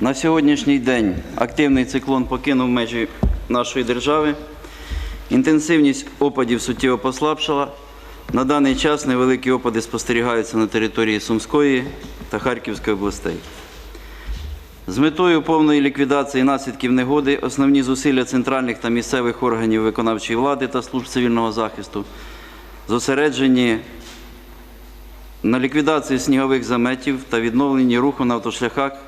На сьогоднішній день активний циклон покинув межі нашої держави. Інтенсивність опадів суттєво послабшала. На даний час невеликі опади спостерігаються на території Сумської та Харківської областей. З метою повної ліквідації наслідків негоди основні зусилля центральних та місцевих органів виконавчої влади та служб цивільного захисту зосереджені на ліквідації снігових заметів та відновленні руху на автошляхах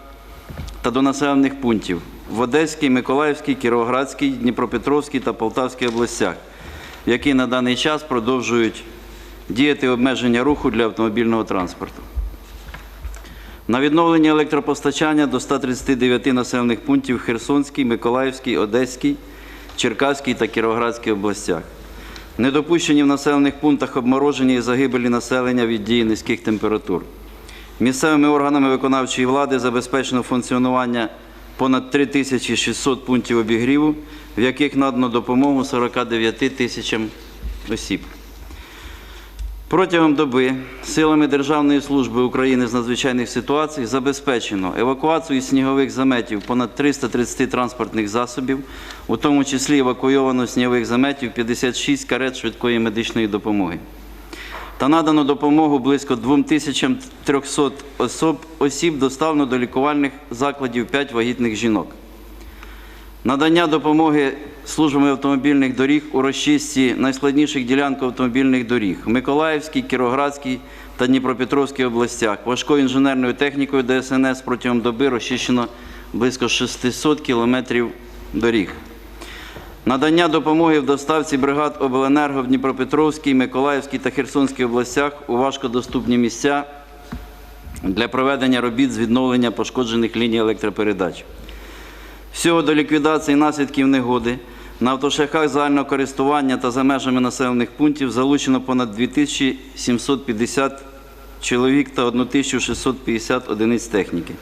та до населених пунктів в Одеській, Миколаївській, Кіровоградській, Дніпропетровській та Полтавській областях, в які на даний час продовжують діяти обмеження руху для автомобільного транспорту. На відновлення електропостачання до 139 населених пунктів в Херсонській, Миколаївській, Одеській, Черкаській та Кіровоградській областях. Недопущені в населених пунктах обмороження і загибелі населення від дії низьких температур. Місцевими органами виконавчої влади забезпечено функціонування понад 3600 пунктів обігріву, в яких надано допомогу 49 тисячам осіб. Протягом доби силами Державної служби України з надзвичайних ситуацій забезпечено евакуацію із снігових заметів понад 330 транспортних засобів, у тому числі евакуйовано снігових заметів 56 карет швидкої медичної допомоги. Та надано допомогу близько 2300 особ, осіб доставлено до лікувальних закладів 5 вагітних жінок. Надання допомоги службами автомобільних доріг у розчистці найскладніших ділянок автомобільних доріг Миколаївській, Кіровоградській та Дніпропетровській областях. Важкою інженерною технікою ДСНС протягом доби розчищено близько 600 кілометрів доріг. Надання допомоги в доставці бригад обленерго в Дніпропетровській, Миколаївській та Херсонській областях у важкодоступні місця для проведення робіт з відновлення пошкоджених ліній електропередач. Всього до ліквідації наслідків негоди на автошляхах загального користування та за межами населених пунктів залучено понад 2750 чоловік та 1650 одиниць техніки,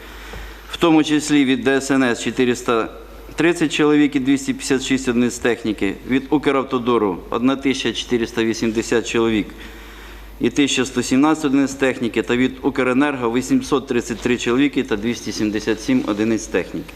в тому числі від ДСНС 430 чоловік і 256 одиниць техніки, від Укравтодору 1480 чоловік і 1117 одиниць техніки та від Укренерго 833 чоловіки та 277 одиниць техніки.